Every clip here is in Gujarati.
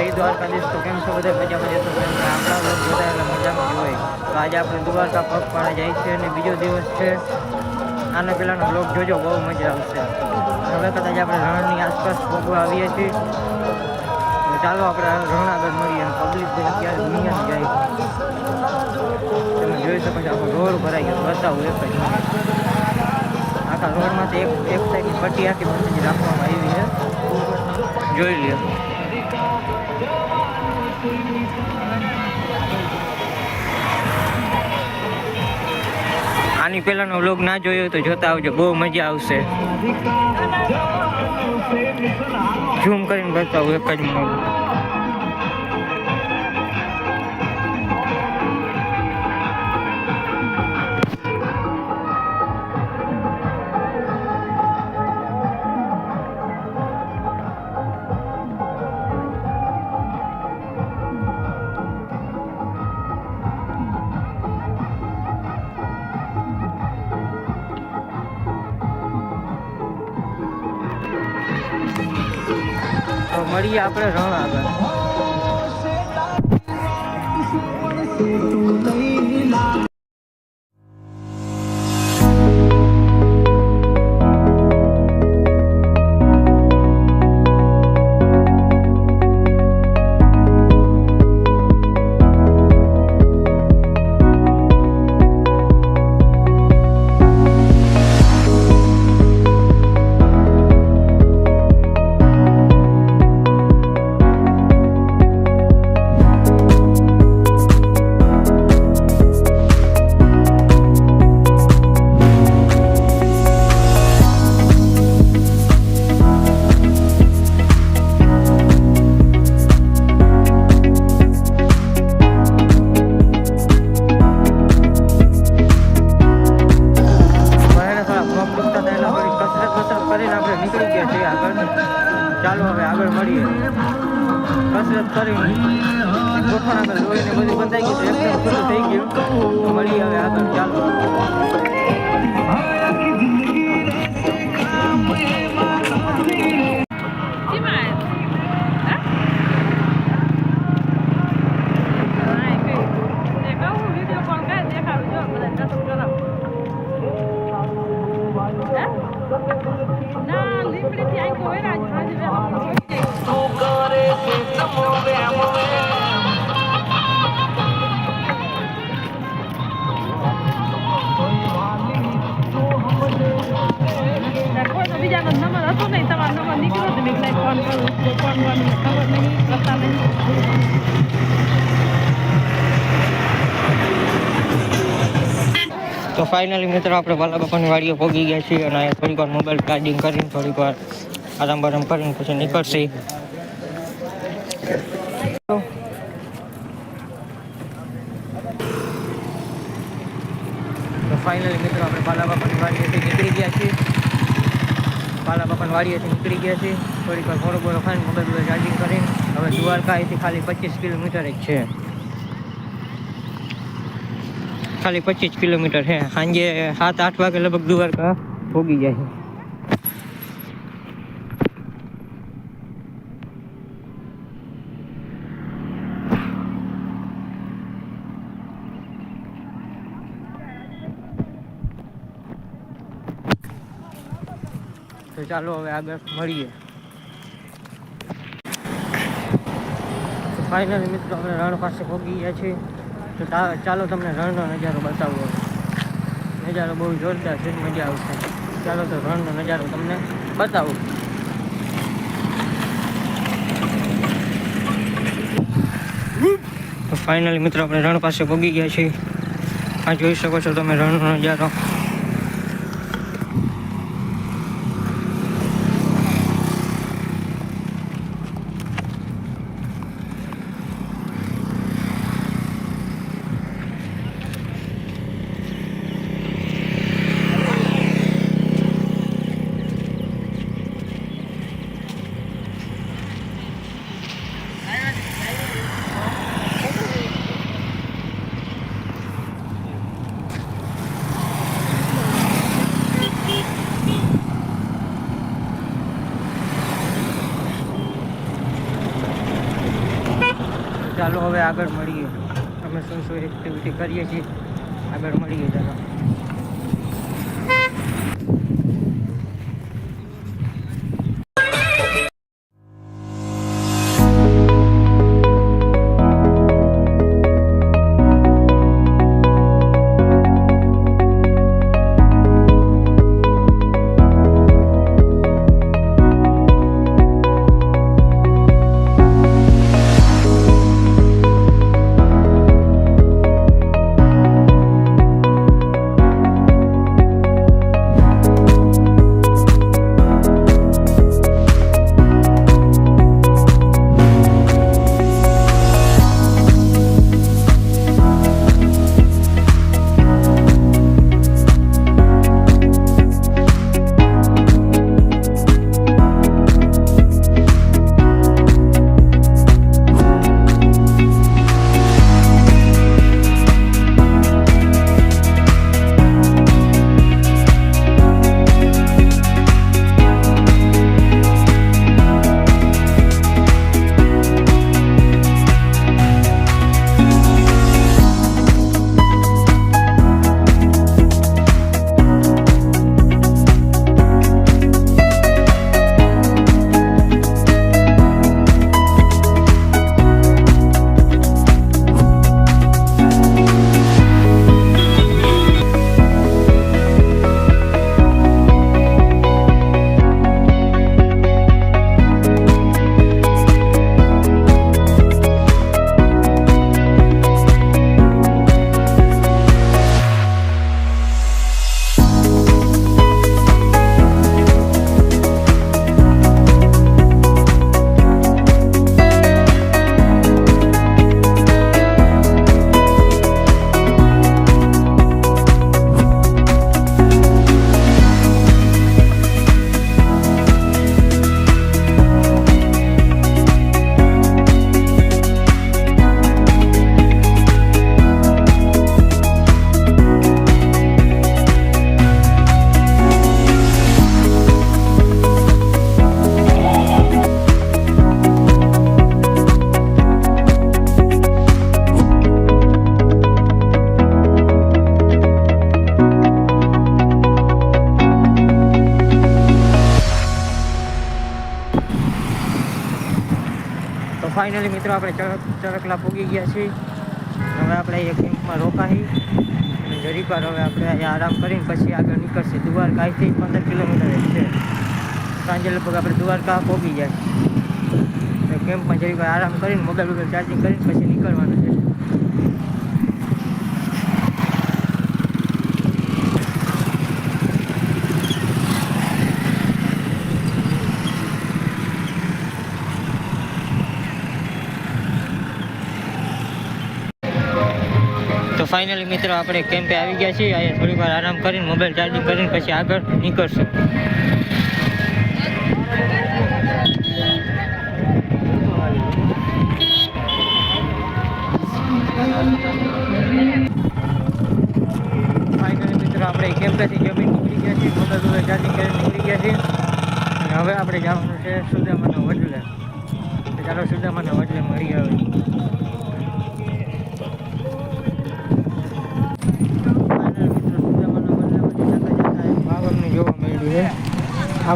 જય દ્વારકાધીશ તો કેમ છો બધા મજામાં? જશો આપણા લોકો બધા એટલે મજામાં જ હોય. તો આજે આપણે દ્વારકા પગપાળા જાય છે અને બીજો દિવસ છે. આના પહેલાંનો બ્લોગ જોજો, બહુ મજા આવશે. હવે કદાચ આપણે રણની આસપાસ પગવા આવીએ છીએ. ચાલો આપણે રણ આગળ મળીએ અને પબ્લિક અત્યારે દુનિયાની જાય તમે જોઈ શકો છો આપણો રોડ ભરાઈ ગયો. બતાવું એક જ આખા રોડમાંથી એક એક સાઈડની પટ્ટી આખી બંધ રાખવામાં આવી છે. જોઈ લ્યો. આની પહેલાનો વ્લોગ ના જોયો તો જોતા આવજો બહુ મજા આવશે. ઝૂમ કરીને બતાવું એક જ મોડ આપણે રણ આગળ તો ફાઇનલી મિત્રો આપણે વાલા બાપાની વાડીએ પહોંચી ગયા છીએ અને થોડીક વાર મોબાઈલ ચાર્જિંગ કરીને થોડીક વાર આરામ બારામ કરીને પછી નીકળશે. તો ફાઇનલી મિત્રો આપણે બાલા બાપાની વાડીએથી નીકળી ગયા છીએ. બાલા બાપાની વાડીએથી નીકળી ગયા છીએ. થોડીક વાર ઘોડો બોરો ખાઈને મગજ બોબાઈલ ચાર્જિંગ કરીને. હવે દ્વારકા અહીંથી ખાલી પચીસ કિલોમીટર જ છે. ખાલી પચીસ કિલોમીટર છે. સાંજે સાત, આઠ વાગે લગભગ દ્વારકા ભોગી જાય તો ચાલો હવે આગળ મળીએ. ફાઇનલી મિત્રો આપણે રણ પાસે પહોંચી ગયા છીએ. તો ચાલો તમને રણનો નજારો બતાવો નજારો બહુ જોરદાર છે, મજા આવશે. ચાલો તો રણનો નજારો તમને બતાવું. તો ફાઇનલી મિત્રો, આપણે રણ પાસે પહોંચી ગયા છીએ. આ જોઈ શકો છો તમે રણનો નજારો. હવે આગળ મળીએ. અમે શું શું એક્ટિવિટી કરીએ છીએ. આગળ મળીએ ચાલો ફાઇનલી મિત્રો, આપણે ચરક ચરકલા પૂગી ગયા છીએ. હવે આપણે એક કેમ્પમાં રોકાઈ અને જરીક વાર હવે આપણે અહીંયા આરામ કરીને પછી આગળ નીકળશે. દ્વારકાથી પંદર કિલોમીટર છે. સાંજે લગભગ આપણે દ્વારકા પહોંચી જાય કેમ્પમાં જરીક વાર આરામ કરીને, મોબાઈલ વગર ચાર્જિંગ કરીને પછી નીકળવાનું છે. ફાઇનલી મિત્રો આપણે કેમ્પે આવી ગયા છીએ. અહીંયા થોડીક વાર આરામ કરીને મોબાઈલ ચાર્જિંગ કરીને પછી આગળ નીકળશું.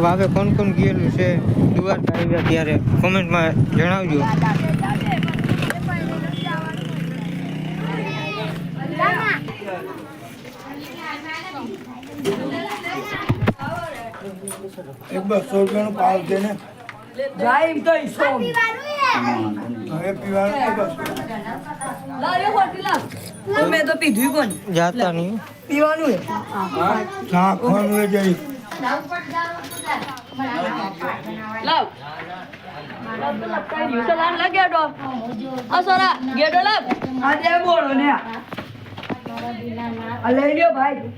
વાવે કોણ કોણ ગયેલું છે? દ્વારકા આવ્યા ત્યારે કોમેન્ટમાં જણાવજો. એક બસો રૂપિયાનો પાવ છે ને? જાય તો ઈસો હવે પીવાનું બસો લારે હોટી લાવ તમે તો પીધું કોણ? જાતા નહીં. પીવાનું હે જઈ લાવ. યુસલાન લે ગેડો. અસરા ગેડો લાવ. આ દે બોળો ને આ. લઈ લ્યો ભાઈ.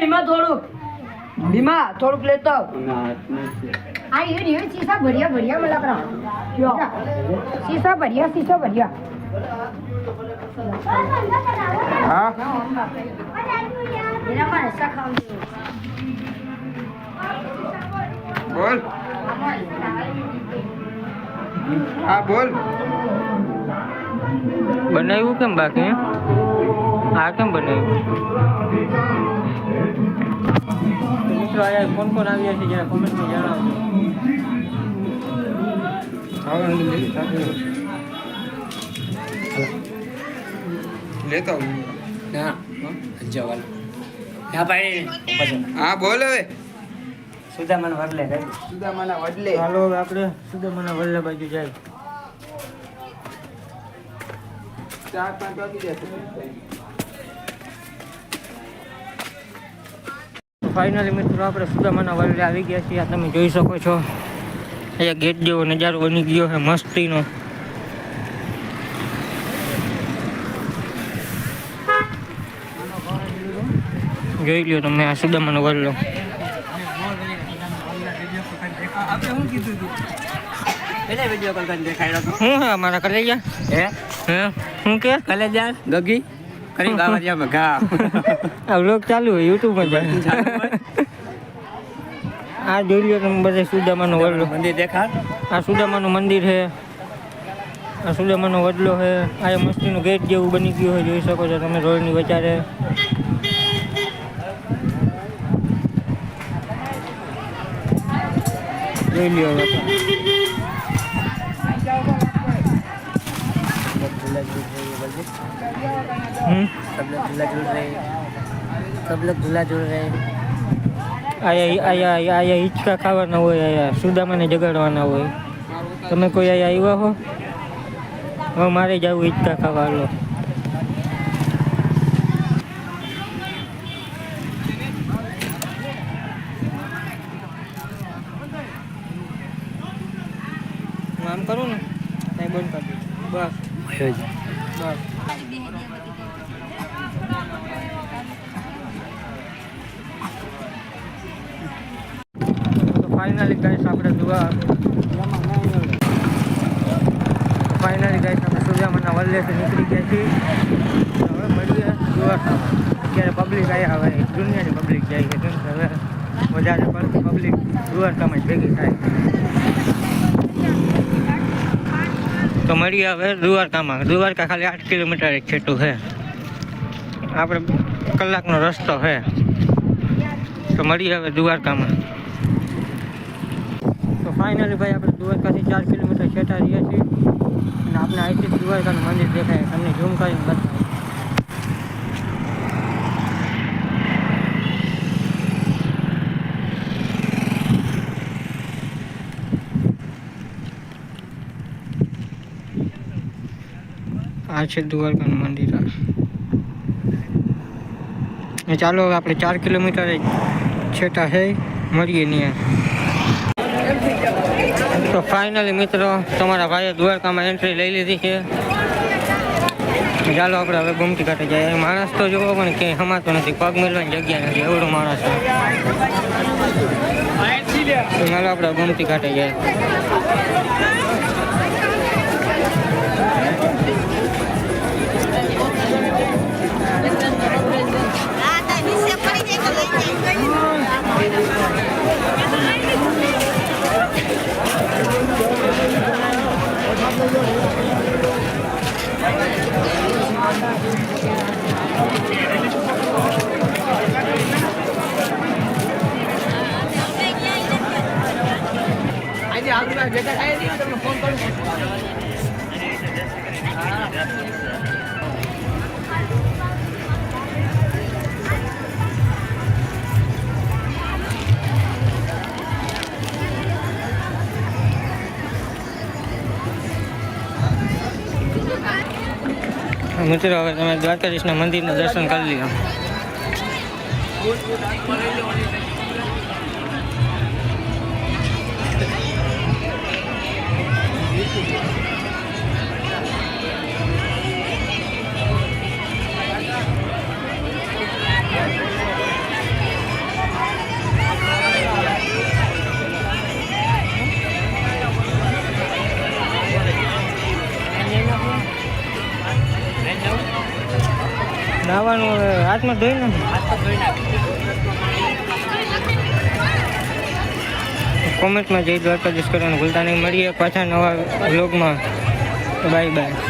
ભીમા થોડુંક. લેતો. આ એ સીસા ભર્યા ભર્યા બોલા પ્રા સીસા ભર્યા. હા? બોલ. હા બોલ. બનાવ્યું કેમ બાકી? હે? આ કેમ બનાવ્યું? મિત્રો અહીંયા કોણ કોણ આવ્યા છે જરા કોમેન્ટમાં જણાવજો. લેતા આવું. ના ભાઈ હા બોલ હવે. સુદામાન વરલે સુદામાના વડલે. હાલો હવે આપણે સુદામાના વલ્લભ બાજુ જાય. ચાર પાંચ વાગી જશે ફાઇનલી મિત્રો આપણે સુદામાના વડલે આવી ગયા છીએ. આ તમે જોઈ શકો છો. અહીંયા ગેટ જેવો નજારો બની ગયો છે મસ્તીનો. જોઈ લ્યો તમે આ સુદામાનો વલ્લો આપણે શું કીધું તું એટલે વીડિયો કોલ કરીને દેખાડ્યો તો શું હે અમારા કલેજા? હે? હે? શું કે? કલે જા ગગી? કરી બાવરિયામાં ઘા. આ વ્લોગ ચાલુ હોય યુટ્યુબમાં ચાલુ જાય. હોય. આ જોઈ લ્યો તમે બધા સુદામાનો વડલો મંદિર દેખાડ. આ સુદામાનું મંદિર છે આ સુદામાનો વડલો છે આ મસ્તીનું ગેટ જેવું બની ગયું છે જોઈ શકો છો તમે રોડની વચારે જોઈ લ્યો આયા હિચકા ખાવાના હોય અહીંયા સુદામાને જગાડવાના હોય. તમે કોઈ અહીંયા આવ્યા હો? હવે મારે જવું હિચકા ખાવા લો બસ તો ફાઇનલી ગાઈસ આપણે દુઆ. ફાઇનલી ગાઈસ આપણે સૂર્યામાના વલ્લેથી નીકળી ગયા છીએ. હવે મળીએ દ્વારકામાં અત્યારે પબ્લિક આવ્યા હવે. દુનિયાની પબ્લિક જાય છે કેમ કે હવે વધારે પડતી પબ્લિક દ્વારકામાં જ ભેગી થાય. તો મળી આવે દ્વારકામાં. દ્વારકા ખાલી આઠ કિલોમીટર છેટું છે. આપણે કલાકનો રસ્તો છે. તો મળીએ આવે દ્વારકામાં. તો ફાઇનલી ભાઈ આપણે દ્વારકાથી ચાર કિલોમીટર છેટા રહીએ છીએ. અને આપણે અહીંથી દ્વારકાનું મંદિર દેખાય. તમને ઝૂમ કરીને બતાવું છે દ્વારકાનું મંદિર આ. ને ચાલો હવે આપણે ચાર કિલોમીટર જ છેટા છે મળીએ ત્યાં તો ફાઇનલી મિત્રો તમારા ભાઈએ દ્વારકામાં એન્ટ્રી લઈ લીધી છે ચાલો આપણે હવે ગુમતી કાંઠે જાય માણસ તો જોવો પણ ક્યાંય હમાતો નથી પગ મેળવાની જગ્યા નથી એવડો માણસ છે તો ચાલો આપણે ગુમતી કાંઠે જાય આજે મિત્રો હવે તમે દ્વારકાધીશના મંદિરના દર્શન કરી લ્યો. હાથમાં ધોઈ ને કોમેન્ટમાં જય દ્વારકાધીશ કરવાનું ભૂલતા નહીં. મળીએ પાછા નવા વ્લોગમાં બાય બાય